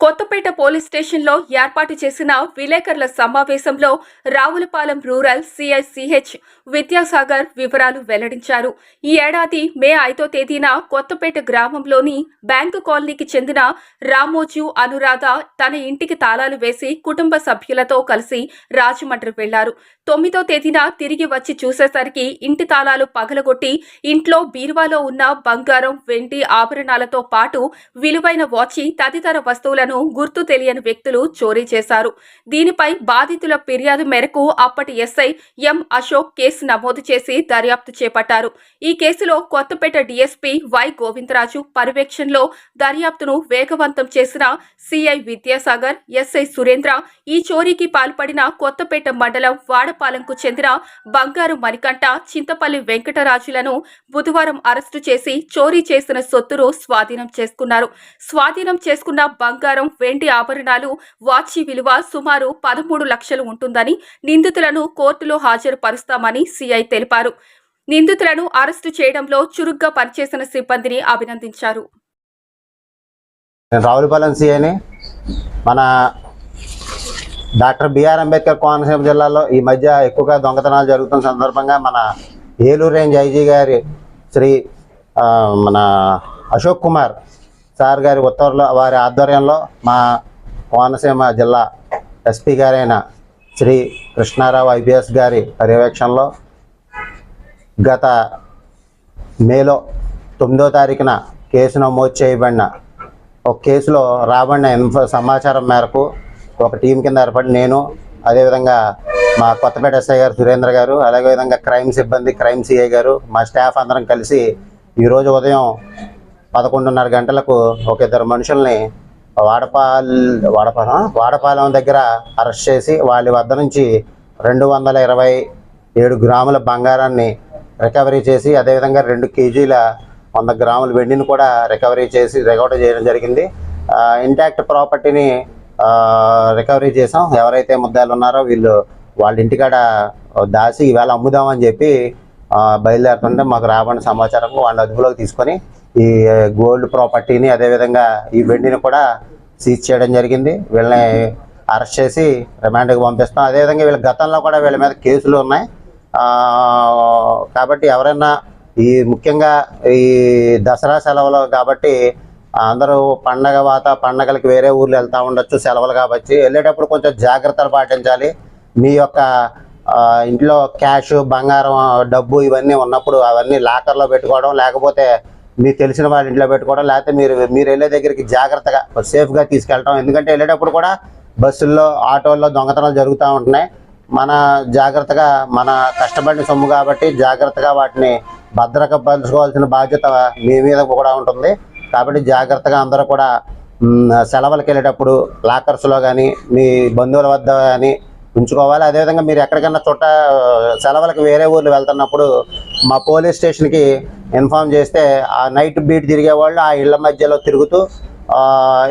Kothapeta police స్టేషన్లో ఏర్పాటు చేసిన విలేకరుల సమావేశంలో Ravulapalem rural CI CH Vidyasagar వివరాలు వెల్లడించారు. ఈ ఏడాది మే ఐదో తేదీన కొత్తపేట గ్రామంలోని బ్యాంకు కాలనీకి చెందిన రామోజు అనురాధ తన ఇంటికి తాళాలు వేసి కుటుంబ సభ్యులతో కలిసి రాజమండ్రి వెళ్ళారు. తొమ్మిదో తేదీన తిరిగి వచ్చి చూసేసరికి ఇంటి తాళాలు పగలగొట్టి ఇంట్లో బీరువాలో ఉన్న బంగారం వెండి ఆభరణాలతో పాటు విలువైన వాచి తదితర వస్తువులను గుర్తు తెలియని వ్యక్తులు చోరీ చేశారు. దీనిపై బాధితుల ఫిర్యాదు మేరకు అప్పటి ఎస్ఐ ఎం అశోక్ కేసు నమోదు చేసి దర్యాప్తు చేపట్టారు. ఈ కేసులో కొత్తపేట డీఎస్పీ వై గోవిందరాజు పర్యవేక్షణలో దర్యాప్తును వేగవంతం చేసిన సిఐ విద్యాసాగర్ ఎస్ఐ సురేంద్ర ఈ చోరీకి పాల్పడిన కొత్తపేట మండలం వాడపాలెంకు చెందిన బంగారు మణికంఠ చింతపల్లి వెంకటరాజులను బుధవారం అరెస్టు చేసి చోరీ చేసిన సొత్తును స్వాధీనం చేసుకున్నారు. స్వాధీనం చేసుకున్న బంగారం వెండి ఆభరణాలు వాచి విలువ సుమారు పదమూడు లక్షలు ఉంటుందని నిందితులను కోర్టులో హాజరుపరుస్తామని సిఐ తెలిపారు. నిందితులను అరెస్టు చేయడంలో చురుగ్గా పనిచేసిన సిబ్బందిని అభినందించారు. రావులపాలెం సిఐని మన డాక్టర్ బిఆర్ అంబేద్కర్ కోనసీమ జిల్లాలో ఈ మధ్య ఎక్కువగా దొంగతనాలు జరుగుతున్న సందర్భంగా మన ఏలూరు రేంజ్ ఐజీ గారి శ్రీ మన అశోక్ కుమార్ సార్ గారి ఉత్తర్వుల వారి ఆధ్వర్యంలో మా కోనసీమ జిల్లా ఎస్పీ గారైన శ్రీ కృష్ణారావు ఐపీఎస్ గారి పర్యవేక్షణలో గత మేలో తొమ్మిదో తారీఖున కేసు నమోదు చేయబడిన ఒక కేసులో రాబడిన ఇన్ఫో సమాచారం మేరకు ఒక టీం కింద ఏర్పడి నేను అదేవిధంగా మా కొత్తపేట ఎస్ఐ గారు సురేంద్ర గారు అలాగే విధంగా క్రైమ్ సిబ్బంది క్రైమ్ సిఐ గారు మా స్టాఫ్ అందరం కలిసి ఈరోజు ఉదయం పదకొండున్నర గంటలకు ఒక ఇద్దరు మనుషుల్ని వాడపాల్ వాడపాల వాడపాలెం దగ్గర అరెస్ట్ చేసి వాళ్ళ వద్ద నుంచి రెండు వందల ఇరవై ఏడు గ్రాముల బంగారాన్ని రికవరీ చేసి అదేవిధంగా రెండు కేజీల వంద గ్రాముల వెండిని కూడా రికవరీ చేసి రికవరీ చేయడం జరిగింది. ఇంటాక్ట్ ప్రాపర్టీని రికవరీ చేసాం ఎవరైతే ముద్దాలు ఉన్నారో వీళ్ళు వాళ్ళ ఇంటికాడ దాసి ఈవేళ అమ్ముదామని చెప్పి బయలుదేరుతుంటే మాకు రాబడిన సమాచారం వాళ్ళ అదుపులోకి తీసుకొని ఈ గోల్డ్ ప్రాపర్టీని అదేవిధంగా ఈ వెండిని కూడా సీజ్ చేయడం జరిగింది. వీళ్ళని అరెస్ట్ చేసి రిమాండ్కి పంపిస్తాం. అదేవిధంగా వీళ్ళ గతంలో కూడా వీళ్ళ మీద కేసులు ఉన్నాయి. కాబట్టి ఎవరైనా ఈ ముఖ్యంగా ఈ దసరా సెలవులు కాబట్టి అందరూ పండగ వాత పండగలకి వేరే ఊర్లు వెళ్తూ ఉండొచ్చు సెలవులు కాబట్టి. వెళ్ళేటప్పుడు కొంచెం జాగ్రత్తలు పాటించాలి. మీ యొక్క ఇంట్లో క్యాష్ బంగారం డబ్బు ఇవన్నీ ఉన్నప్పుడు అవన్నీ లాకర్లో పెట్టుకోవడం లేకపోతే మీకు తెలిసిన వాళ్ళ ఇంట్లో పెట్టుకోవడం లేకపోతే మీరు మీరు వెళ్ళే దగ్గరికి జాగ్రత్తగా సేఫ్గా తీసుకెళ్ళటం. ఎందుకంటే వెళ్ళేటప్పుడు కూడా బస్సుల్లో ఆటోల్లో దొంగతనాలు జరుగుతూ ఉంటున్నాయి. మన జాగ్రత్తగా మన కష్టపడిన సొమ్ము కాబట్టి జాగ్రత్తగా వాటిని భద్రపరచుకోవాల్సిన బాధ్యత మీ మీద కూడా ఉంటుంది. కాబట్టి జాగ్రత్తగా అందరూ కూడా సెలవులకు వెళ్ళేటప్పుడు లాకర్స్లో కానీ మీ బంధువుల వద్ద కానీ ఉంచుకోవాలి. అదేవిధంగా మీరు ఎక్కడికైనా చుట్ట సెలవులకు వేరే ఊర్లు వెళ్తున్నప్పుడు మా పోలీస్ స్టేషన్కి ఇన్ఫామ్ చేస్తే ఆ నైట్ బీట్ తిరిగే వాళ్ళు ఆ ఇళ్ళ మధ్యలో తిరుగుతూ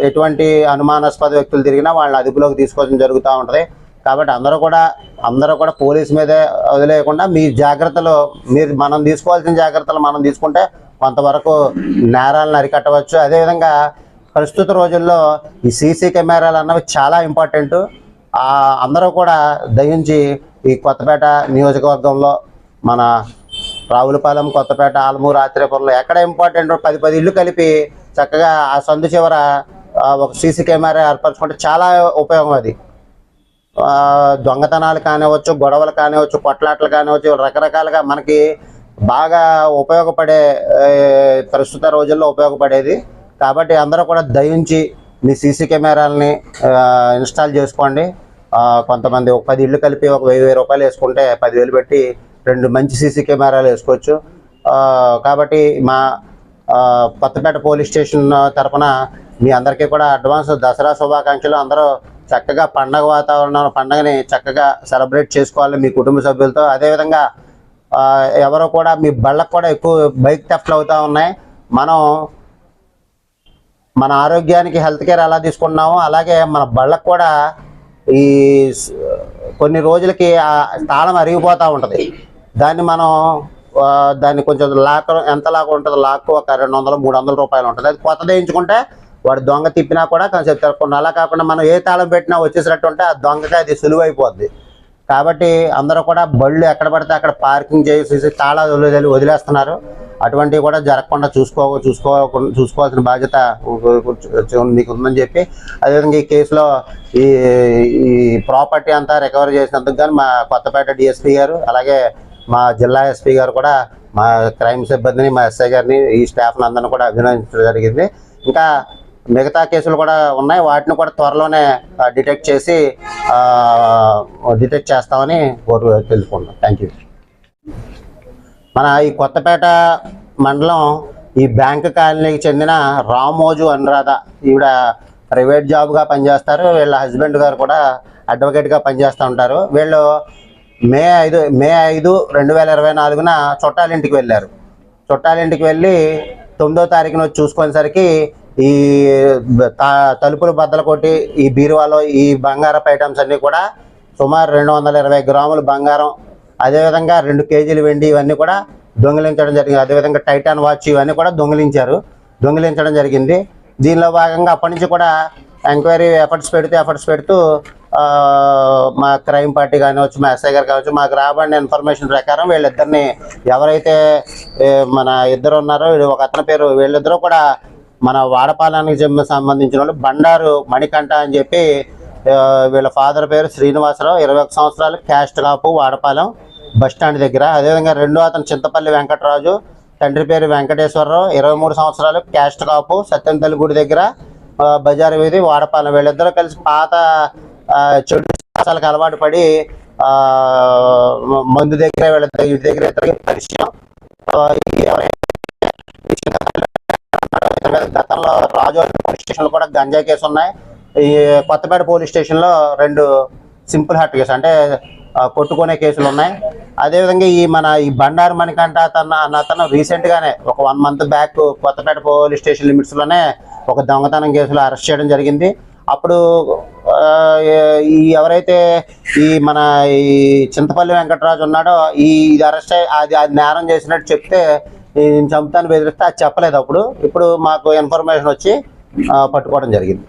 ఎటువంటి అనుమానాస్పద వ్యక్తులు తిరిగినా వాళ్ళని అదుపులోకి తీసుకోవడం జరుగుతూ ఉంటుంది. కాబట్టి అందరూ కూడా అందరూ కూడా పోలీస్ మీదే వదిలేయకుండా మీ జాగ్రత్తలు మీరు మనం తీసుకోవాల్సిన జాగ్రత్తలు మనం తీసుకుంటే కొంతవరకు నేరాలను అరికట్టవచ్చు. అదేవిధంగా ప్రస్తుత రోజుల్లో ఈ సీసీ కెమెరాలు అన్నవి చాలా ఇంపార్టెంట్. అందరూ కూడా దయించి ఈ కొత్తపేట నియోజకవర్గంలో మన రావులపాలెం కొత్తపేట ఆలమూరు ఆత్రేపురంలో ఎక్కడ ఇంపార్టెంట్ పది పది ఇల్లు కలిపి చక్కగా ఆ సందు చివర ఒక సీసీ కెమెరా ఏర్పరచుకుంటే చాలా ఉపయోగం అది. దొంగతనాలు కానివచ్చు గొడవలు కానివచ్చు కొట్లాటలు కానివచ్చు రకరకాలుగా మనకి బాగా ఉపయోగపడే ప్రస్తుత రోజుల్లో ఉపయోగపడేది. కాబట్టి అందరూ కూడా దయించి మీ సీసీ కెమెరాలని ఇన్స్టాల్ చేసుకోండి. కొంతమంది ఒక పది ఇళ్ళు కలిపి ఒక వెయ్యి వెయ్యి రూపాయలు వేసుకుంటే పదివేలు పెట్టి రెండు మంచి సీసీ కెమెరాలు వేసుకోవచ్చు. కాబట్టి మా కొత్తపేట పోలీస్ స్టేషన్ తరఫున మీ అందరికీ కూడా అడ్వాన్స్ దసరా శుభాకాంక్షలు. అందరూ చక్కగా పండగ వాతావరణం పండగని చక్కగా సెలబ్రేట్ చేసుకోవాలి మీ కుటుంబ సభ్యులతో. అదేవిధంగా ఆ, ఎవరో కూడా మీ బళ్ళకు కూడా ఎక్కువ బైక్ థెఫ్ట్లు అవుతూ ఉన్నాయి. మనం మన ఆరోగ్యానికి హెల్త్ కేర్ ఎలా తీసుకున్నామో అలాగే మన బళ్ళకు కూడా ఈ కొన్ని రోజులకి ఆ తాళం అరిగిపోతూ ఉంటుంది. దాన్ని మనం దాన్ని కొంచెం లాక్ ఎంత లాక్ ఉంటుంది? లాక్ ఒక రెండు వందలు మూడు వందల రూపాయలు ఉంటుంది. అది కొత్త వేయించుకుంటే వాడు దొంగ తిప్పినా కూడా కాసేపు తిరగకుండా అలా కాకుండా మనం ఏ తాళం పెట్టినా వచ్చేసినట్టు ఉంటే ఆ దొంగకి అది సులువైపోద్ది. కాబట్టి అందరూ కూడా బళ్ళు ఎక్కడ పడితే అక్కడ పార్కింగ్ చేసేసి తాళాలు వదిలేస్తున్నారు. అటువంటివి కూడా జరగకుండా చూసుకో చూసుకో చూసుకోవాల్సిన బాధ్యత నీకు ఉందని చెప్పి అదేవిధంగా ఈ కేసులో ఈ ఈ ప్రాపర్టీ అంతా రికవరీ చేసినందుకు కానీ మా కొత్తపేట డిఎస్పీ గారు అలాగే మా జిల్లా ఎస్పీ గారు కూడా మా క్రైమ్ సిబ్బందిని మా ఎస్ఐ గారిని ఈ స్టాఫ్ని అందరిని కూడా అభినందించడం జరిగింది. ఇంకా మిగతా కేసులు కూడా ఉన్నాయి. వాటిని కూడా త్వరలోనే డిటెక్ట్ చేసి డిటెక్ట్ చేస్తామని కోరు తెలుసుకుంటాం థ్యాంక్ యూ మన ఈ కొత్తపేట మండలం ఈ బ్యాంక్ కాలనీకి చెందిన రామోజు అనురాధ. ఈవిడ ప్రైవేట్ జాబ్గా పనిచేస్తారు. వీళ్ళ హస్బెండ్ గారు కూడా అడ్వకేట్గా పనిచేస్తూ ఉంటారు. వీళ్ళు మే ఐదు మే ఐదు రెండు వేల ఇరవై నాలుగున చుట్టాలింటికి వెళ్ళారు. చుట్టాలింటికి వెళ్ళి తొమ్మిదో తారీఖున చూసుకునేసరికి ఈ తా- తలుపులు బద్దలు కొట్టి ఈ బీరువాలో ఈ బంగారపు ఐటమ్స్ అన్నీ కూడా సుమారు రెండు వందల ఇరవై గ్రాములు బంగారం అదేవిధంగా రెండు కేజీలు వెండి ఇవన్నీ కూడా దొంగిలించడం జరిగింది. అదేవిధంగా టైటాన్ వాచ్ ఇవన్నీ కూడా దొంగిలించారు. దొంగిలించడం జరిగింది. దీనిలో భాగంగా అప్పటి నుంచి కూడా ఎంక్వైరీ ఎఫర్ట్స్ పెడితే ఎఫర్ట్స్ పెడుతూ మా క్రైమ్ పార్టీ కానివచ్చు మా ఎస్ఐ గారు కావచ్చు మాకు రాబడిన ఇన్ఫర్మేషన్ ప్రకారం వీళ్ళిద్దరిని ఎవరైతే మన ఇద్దరు ఉన్నారో ఒక అతని పేరు వీళ్ళిద్దరూ కూడా మన వాడపాలానికి చెందిన సంబంధించిన వాళ్ళు. బండారు మణికంఠ అని చెప్పి వీళ్ళ ఫాదర్ పేరు శ్రీనివాసరావు. ఇరవై ఒక సంవత్సరాలు caste Kapu Vadapalem. Bus stand దగ్గర. అదేవిధంగా రెండో అతను చింతపల్లి వెంకటరాజు తండ్రి పేరు వెంకటేశ్వరరావు. ఇరవై మూడు సంవత్సరాలు క్యాస్ట్ కాపు సత్యంతల్లి గుడి దగ్గర బజారు వీధి వాడపాలెం. వీళ్ళిద్దరూ కలిసి పాత చెడు సాసాలకు అలవాటు పడి మందు దగ్గర వీళ్ళ ఇంటి దగ్గర ఇద్దరికి పరిచయం. గతంలో రాజు పోలీస్ స్టేషన్లో కూడా గంజా కేసు ఉన్నాయి. ఈ కొత్తపేట పోలీస్ స్టేషన్లో రెండు సింపుల్ హార్ట్ కేసు అంటే కొట్టుకునే కేసులు ఉన్నాయి. అదేవిధంగా ఈ మన ఈ బండారు మణికంఠ అతను అన్న అతను రీసెంట్గానే ఒక one month back Kothapeta police station లిమిట్స్లోనే ఒక దొంగతనం కేసులో అరెస్ట్ చేయడం జరిగింది. అప్పుడు ఈ ఎవరైతే ఈ మన ఈ చింతపల్లి వెంకటరాజు ఉన్నాడో ఈ ఇది అరెస్ట్ అది అది నేరం చేసినట్టు చెప్తే నేను చంపుతాను బెదిరిస్తే అది చెప్పలేదు అప్పుడు. ఇప్పుడు మాకు ఇన్ఫర్మేషన్ వచ్చి పట్టుకోవడం జరిగింది.